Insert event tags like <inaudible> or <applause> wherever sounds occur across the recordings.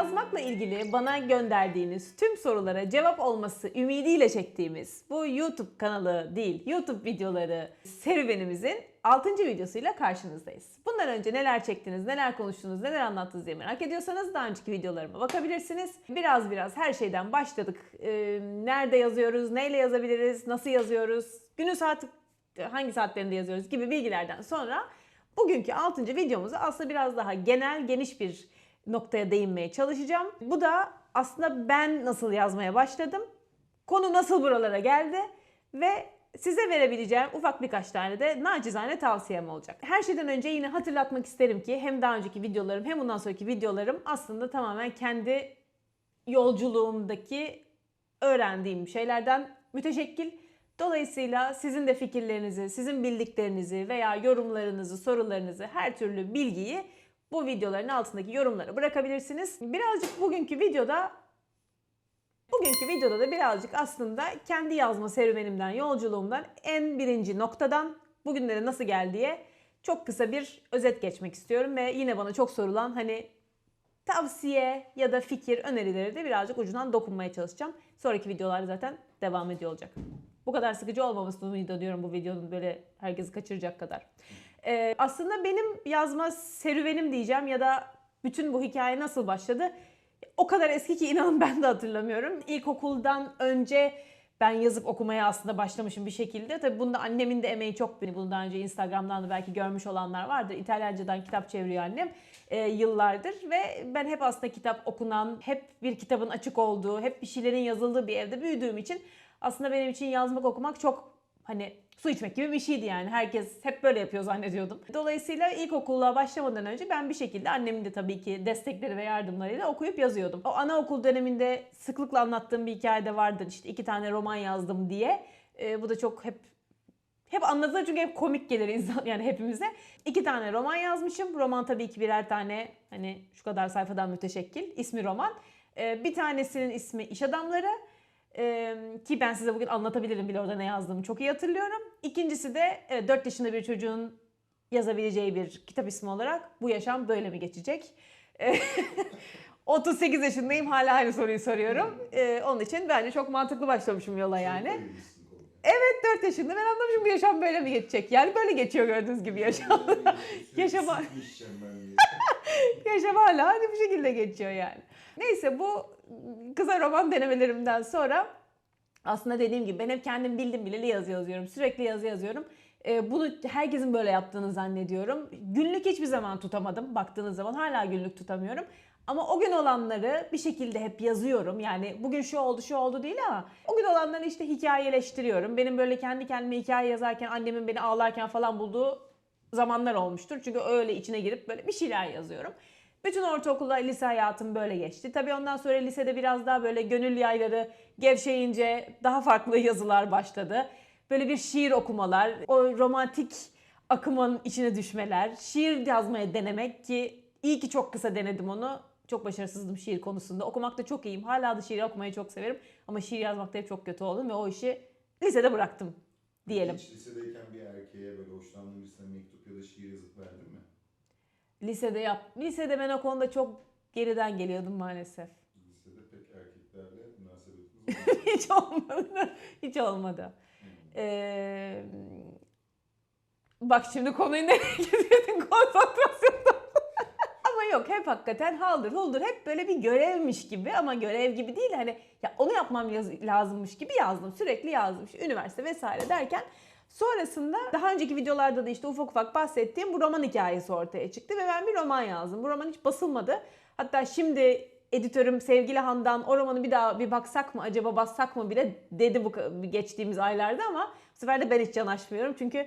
yazmakla ilgili bana gönderdiğiniz tüm sorulara cevap olması ümidiyle çektiğimiz bu YouTube kanalı değil, YouTube videoları serüvenimizin 6. videosuyla karşınızdayız. Bundan önce neler çektiniz, neler konuştunuz, neler anlattınız diye merak ediyorsanız daha önceki videolarıma bakabilirsiniz. Biraz biraz her şeyden başladık. Ee, nerede yazıyoruz, neyle yazabiliriz, nasıl yazıyoruz, günün saati hangi saatlerinde yazıyoruz gibi bilgilerden sonra bugünkü 6. videomuzu aslında biraz daha genel, geniş bir noktaya değinmeye çalışacağım. Bu da aslında ben nasıl yazmaya başladım, konu nasıl buralara geldi ve size verebileceğim ufak birkaç tane de nacizane tavsiyem olacak. Her şeyden önce yine hatırlatmak isterim ki hem daha önceki videolarım hem bundan sonraki videolarım aslında tamamen kendi yolculuğumdaki öğrendiğim şeylerden müteşekkil. Dolayısıyla sizin de fikirlerinizi, sizin bildiklerinizi veya yorumlarınızı, sorularınızı, her türlü bilgiyi bu videoların altındaki yorumlara bırakabilirsiniz. Birazcık bugünkü videoda Bugünkü videoda da birazcık aslında kendi yazma serüvenimden, yolculuğumdan en birinci noktadan bugünlere nasıl geldiğe çok kısa bir özet geçmek istiyorum ve yine bana çok sorulan hani tavsiye ya da fikir, önerileri de birazcık ucundan dokunmaya çalışacağım. Sonraki videolarda zaten devam ediyor olacak. Bu kadar sıkıcı olmamasını umut ediyorum bu videonun böyle herkesi kaçıracak kadar. Ee, aslında benim yazma serüvenim diyeceğim ya da bütün bu hikaye nasıl başladı? O kadar eski ki inanın ben de hatırlamıyorum. İlkokuldan önce ben yazıp okumaya aslında başlamışım bir şekilde. Tabii bunda annemin de emeği çok. Bunu daha önce Instagram'dan da belki görmüş olanlar vardır. İtalyancadan kitap çeviriyor annem e, yıllardır. Ve ben hep aslında kitap okunan, hep bir kitabın açık olduğu, hep bir şeylerin yazıldığı bir evde büyüdüğüm için aslında benim için yazmak okumak çok hani su içmek gibi bir şeydi yani. Herkes hep böyle yapıyor zannediyordum. Dolayısıyla ilkokula başlamadan önce ben bir şekilde annemin de tabii ki destekleri ve yardımlarıyla okuyup yazıyordum. O anaokul döneminde sıklıkla anlattığım bir hikayede vardır. İşte iki tane roman yazdım diye. Ee, bu da çok hep hep anlatılır çünkü hep komik gelir insan <laughs> yani hepimize. İki tane roman yazmışım. Roman tabii ki birer tane hani şu kadar sayfadan müteşekkil. İsmi roman. Ee, bir tanesinin ismi İş Adamları. Ee, ki ben size bugün anlatabilirim bile orada ne yazdığımı çok iyi hatırlıyorum. İkincisi de evet, 4 yaşında bir çocuğun yazabileceği bir kitap ismi olarak bu yaşam böyle mi geçecek? <laughs> Ee, 38 yaşındayım hala aynı soruyu soruyorum. Ee, onun için bence çok mantıklı başlamışım yola yani. Evet 4 yaşında ben anlamışım bu yaşam böyle mi geçecek? Yani böyle geçiyor gördüğünüz gibi yaşam. <laughs> Yaşama- <laughs> Yaşam hala hani bu şekilde geçiyor yani. Neyse bu kısa roman denemelerimden sonra aslında dediğim gibi ben hep kendim bildim bileli yazı yazıyorum. Sürekli yazı yazıyorum. Ee, bunu herkesin böyle yaptığını zannediyorum. Günlük hiçbir zaman tutamadım. Baktığınız zaman hala günlük tutamıyorum. Ama o gün olanları bir şekilde hep yazıyorum. Yani bugün şu oldu şu oldu değil ama o gün olanları işte hikayeleştiriyorum. Benim böyle kendi kendime hikaye yazarken annemin beni ağlarken falan bulduğu zamanlar olmuştur. Çünkü öyle içine girip böyle bir şeyler yazıyorum. Bütün ortaokulda lise hayatım böyle geçti. Tabii ondan sonra lisede biraz daha böyle gönül yayları gevşeyince daha farklı <laughs> yazılar başladı. Böyle bir şiir okumalar, o romantik akımın içine düşmeler, şiir yazmaya denemek ki iyi ki çok kısa denedim onu. Çok başarısızdım şiir konusunda. Okumakta çok iyiyim. Hala da şiir okumayı çok severim. Ama şiir yazmakta hep çok kötü oldum ve o işi lisede bıraktım diyelim. Hiç lisedeyken bir erkeğe böyle hoşlandığın birisine mektup ya da şiir yazıp verdin mi? Lisede yap. Lisede ben o konuda çok geriden geliyordum maalesef. Lisede pek erkeklerle münasebetiniz olmadı. <laughs> Hiç olmadı. Hiç olmadı. Ee, bak şimdi konuyu nereye <laughs> getirdin konsantrasyonda. <laughs> ama yok hep hakikaten haldır huldur hep böyle bir görevmiş gibi ama görev gibi değil hani ya onu yapmam lazımmış gibi yazdım sürekli yazdım İşte üniversite vesaire derken sonrasında daha önceki videolarda da işte ufak ufak bahsettiğim bu roman hikayesi ortaya çıktı ve ben bir roman yazdım. Bu roman hiç basılmadı. Hatta şimdi editörüm sevgili Handan o romanı bir daha bir baksak mı acaba bassak mı? bile dedi bu geçtiğimiz aylarda ama bu sefer de ben hiç yanaşmıyorum. Çünkü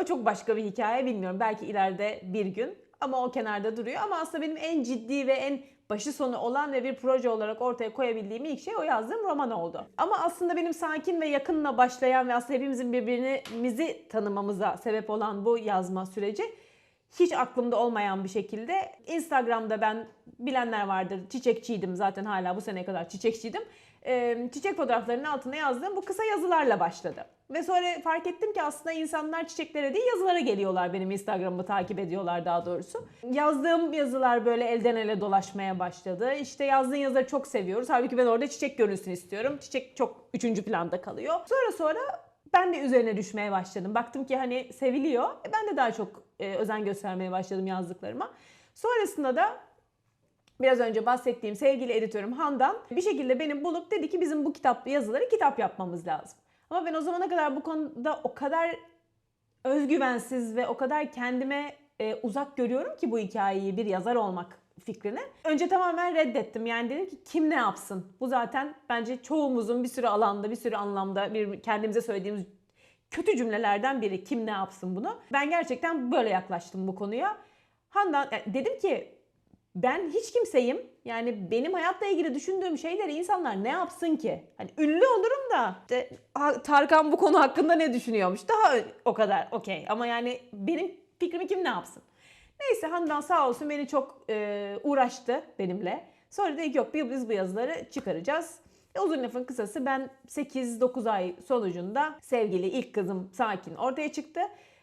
o çok başka bir hikaye bilmiyorum. Belki ileride bir gün ama o kenarda duruyor. Ama aslında benim en ciddi ve en başı sonu olan ve bir proje olarak ortaya koyabildiğim ilk şey o yazdığım roman oldu. Ama aslında benim sakin ve yakınla başlayan ve aslında hepimizin birbirimizi tanımamıza sebep olan bu yazma süreci hiç aklımda olmayan bir şekilde Instagram'da ben bilenler vardır. Çiçekçiydim zaten hala bu seneye kadar çiçekçiydim. Çiçek fotoğraflarının altına yazdığım bu kısa yazılarla başladı. Ve sonra fark ettim ki aslında insanlar çiçeklere değil yazılara geliyorlar benim Instagram'ımı takip ediyorlar daha doğrusu. Yazdığım yazılar böyle elden ele dolaşmaya başladı. İşte yazdığın yazıları çok seviyoruz. Halbuki ben orada çiçek görünsün istiyorum. Çiçek çok üçüncü planda kalıyor. Sonra sonra ben de üzerine düşmeye başladım. Baktım ki hani seviliyor. E, Ben de daha çok e, özen göstermeye başladım yazdıklarıma. Sonrasında da biraz önce bahsettiğim sevgili editörüm Handan bir şekilde beni bulup dedi ki bizim bu kitap yazıları kitap yapmamız lazım. Ama ben o zamana kadar bu konuda o kadar özgüvensiz ve o kadar kendime e, uzak görüyorum ki bu hikayeyi bir yazar olmak fikrini. Önce tamamen reddettim. Yani dedim ki kim ne yapsın? Bu zaten bence çoğumuzun bir sürü alanda, bir sürü anlamda bir kendimize söylediğimiz kötü cümlelerden biri. Kim ne yapsın bunu? Ben gerçekten böyle yaklaştım bu konuya. Handan yani dedim ki ben hiç kimseyim. Yani benim hayatla ilgili düşündüğüm şeyleri insanlar ne yapsın ki? Hani ünlü olurum da işte, "Aa, Tarkan bu konu hakkında ne düşünüyormuş? Daha o kadar okey. Ama yani benim fikrimi kim ne yapsın? Neyse Handan sağ olsun beni çok e, uğraştı benimle. Sonra dedi ki yok biz bu yazıları çıkaracağız. E, uzun lafın kısası ben 8-9 ay sonucunda sevgili ilk kızım Sakin ortaya çıktı.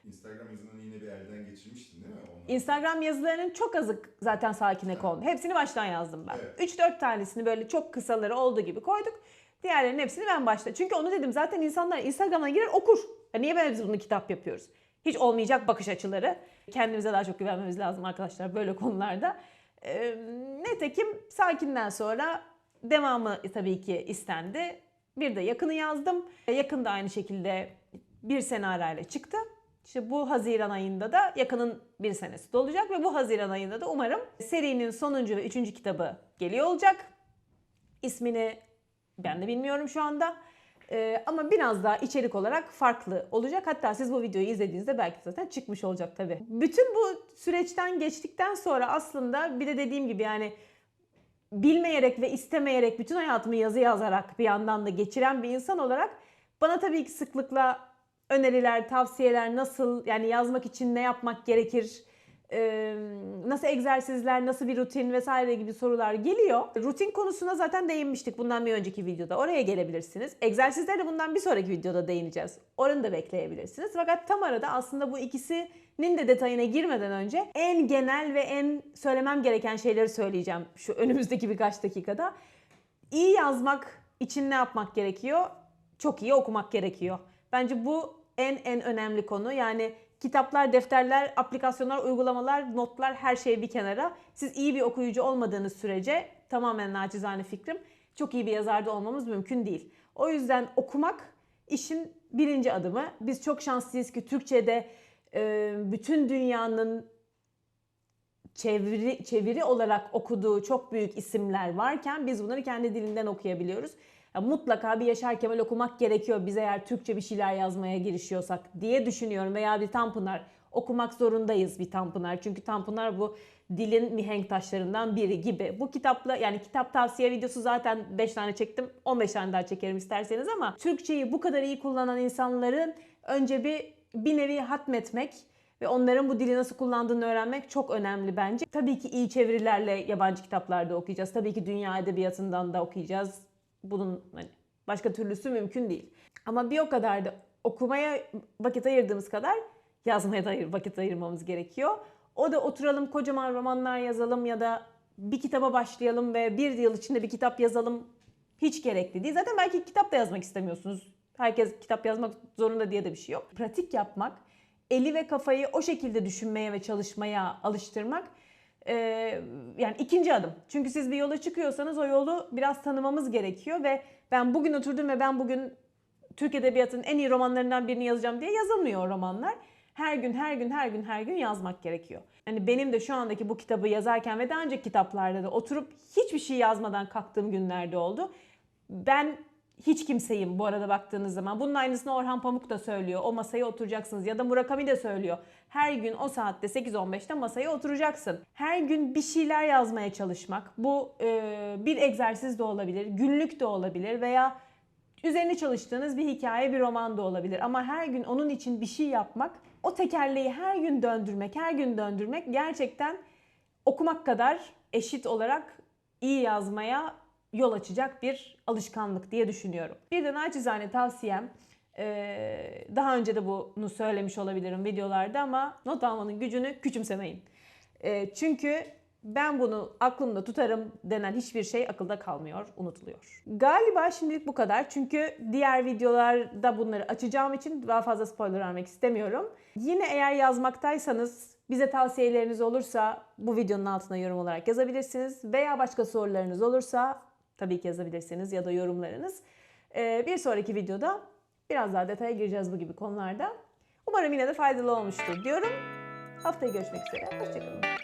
Instagram yazını yine bir elden geçirmiştin değil mi? Ondan Instagram yazılarının çok azı zaten sakine kondu. Hepsini baştan yazdım ben. Evet. 3-4 tanesini böyle çok kısaları olduğu gibi koyduk. Diğerlerinin hepsini ben başta. Çünkü onu dedim zaten insanlar Instagram'a girer okur. Ya niye böyle biz bunu kitap yapıyoruz? Hiç olmayacak bakış açıları. Kendimize daha çok güvenmemiz lazım arkadaşlar böyle konularda. Ee, netekim sakinden sonra devamı tabii ki istendi. Bir de yakını yazdım. Yakın da aynı şekilde bir sene arayla çıktı. İşte bu Haziran ayında da yakının bir senesi dolacak ve bu Haziran ayında da umarım serinin sonuncu ve üçüncü kitabı geliyor olacak. İsmini ben de bilmiyorum şu anda. Ee, ama biraz daha içerik olarak farklı olacak. Hatta siz bu videoyu izlediğinizde belki zaten çıkmış olacak tabii. Bütün bu süreçten geçtikten sonra aslında bir de dediğim gibi yani bilmeyerek ve istemeyerek bütün hayatımı yazı yazarak bir yandan da geçiren bir insan olarak bana tabii ki sıklıkla öneriler, tavsiyeler nasıl yani yazmak için ne yapmak gerekir, nasıl egzersizler, nasıl bir rutin vesaire gibi sorular geliyor. Rutin konusuna zaten değinmiştik bundan bir önceki videoda. Oraya gelebilirsiniz. Egzersizlere bundan bir sonraki videoda değineceğiz. Oranı da bekleyebilirsiniz. Fakat tam arada aslında bu ikisinin de detayına girmeden önce en genel ve en söylemem gereken şeyleri söyleyeceğim şu önümüzdeki birkaç dakikada. İyi yazmak için ne yapmak gerekiyor? Çok iyi okumak gerekiyor. Bence bu en en önemli konu. Yani kitaplar, defterler, aplikasyonlar, uygulamalar, notlar her şey bir kenara. Siz iyi bir okuyucu olmadığınız sürece tamamen naçizane fikrim çok iyi bir yazarda olmamız mümkün değil. O yüzden okumak işin birinci adımı. Biz çok şanslıyız ki Türkçe'de e, bütün dünyanın çeviri, çeviri olarak okuduğu çok büyük isimler varken biz bunları kendi dilinden okuyabiliyoruz. Ya mutlaka bir Yaşar Kemal okumak gerekiyor biz eğer Türkçe bir şeyler yazmaya girişiyorsak diye düşünüyorum. Veya bir Tanpınar okumak zorundayız bir Tanpınar. Çünkü Tanpınar bu dilin mihenk taşlarından biri gibi. Bu kitapla yani kitap tavsiye videosu zaten 5 tane çektim. 15 tane daha çekerim isterseniz ama Türkçeyi bu kadar iyi kullanan insanların önce bir bir nevi hatmetmek ve onların bu dili nasıl kullandığını öğrenmek çok önemli bence. Tabii ki iyi çevirilerle yabancı kitaplarda okuyacağız. Tabii ki dünya edebiyatından da okuyacağız. Bunun hani başka türlüsü mümkün değil. Ama bir o kadar da okumaya vakit ayırdığımız kadar yazmaya da vakit ayırmamız gerekiyor. O da oturalım kocaman romanlar yazalım ya da bir kitaba başlayalım ve bir yıl içinde bir kitap yazalım hiç gerekli değil. Zaten belki kitap da yazmak istemiyorsunuz. Herkes kitap yazmak zorunda diye de bir şey yok. Pratik yapmak, eli ve kafayı o şekilde düşünmeye ve çalışmaya alıştırmak e, yani ikinci adım. Çünkü siz bir yola çıkıyorsanız o yolu biraz tanımamız gerekiyor ve ben bugün oturdum ve ben bugün Türk Edebiyatı'nın en iyi romanlarından birini yazacağım diye yazılmıyor romanlar. Her gün, her gün, her gün, her gün yazmak gerekiyor. Yani benim de şu andaki bu kitabı yazarken ve daha önceki kitaplarda da oturup hiçbir şey yazmadan kalktığım günlerde oldu. Ben hiç kimseyim bu arada baktığınız zaman. Bunun aynısını Orhan Pamuk da söylüyor. O masaya oturacaksınız ya da Murakami de söylüyor. Her gün o saatte 8-15'te masaya oturacaksın. Her gün bir şeyler yazmaya çalışmak. Bu e, bir egzersiz de olabilir, günlük de olabilir veya üzerine çalıştığınız bir hikaye, bir roman da olabilir. Ama her gün onun için bir şey yapmak, o tekerleği her gün döndürmek, her gün döndürmek gerçekten okumak kadar eşit olarak iyi yazmaya yol açacak bir alışkanlık diye düşünüyorum. Bir de naçizane tavsiyem ee, daha önce de bunu söylemiş olabilirim videolarda ama not almanın gücünü küçümsemeyin. Ee, çünkü ben bunu aklımda tutarım denen hiçbir şey akılda kalmıyor, unutuluyor. Galiba şimdilik bu kadar. Çünkü diğer videolarda bunları açacağım için daha fazla spoiler vermek istemiyorum. Yine eğer yazmaktaysanız bize tavsiyeleriniz olursa bu videonun altına yorum olarak yazabilirsiniz. Veya başka sorularınız olursa tabii ki yazabilirsiniz ya da yorumlarınız. Ee, bir sonraki videoda biraz daha detaya gireceğiz bu gibi konularda. Umarım yine de faydalı olmuştur diyorum. Haftaya görüşmek üzere. Hoşçakalın.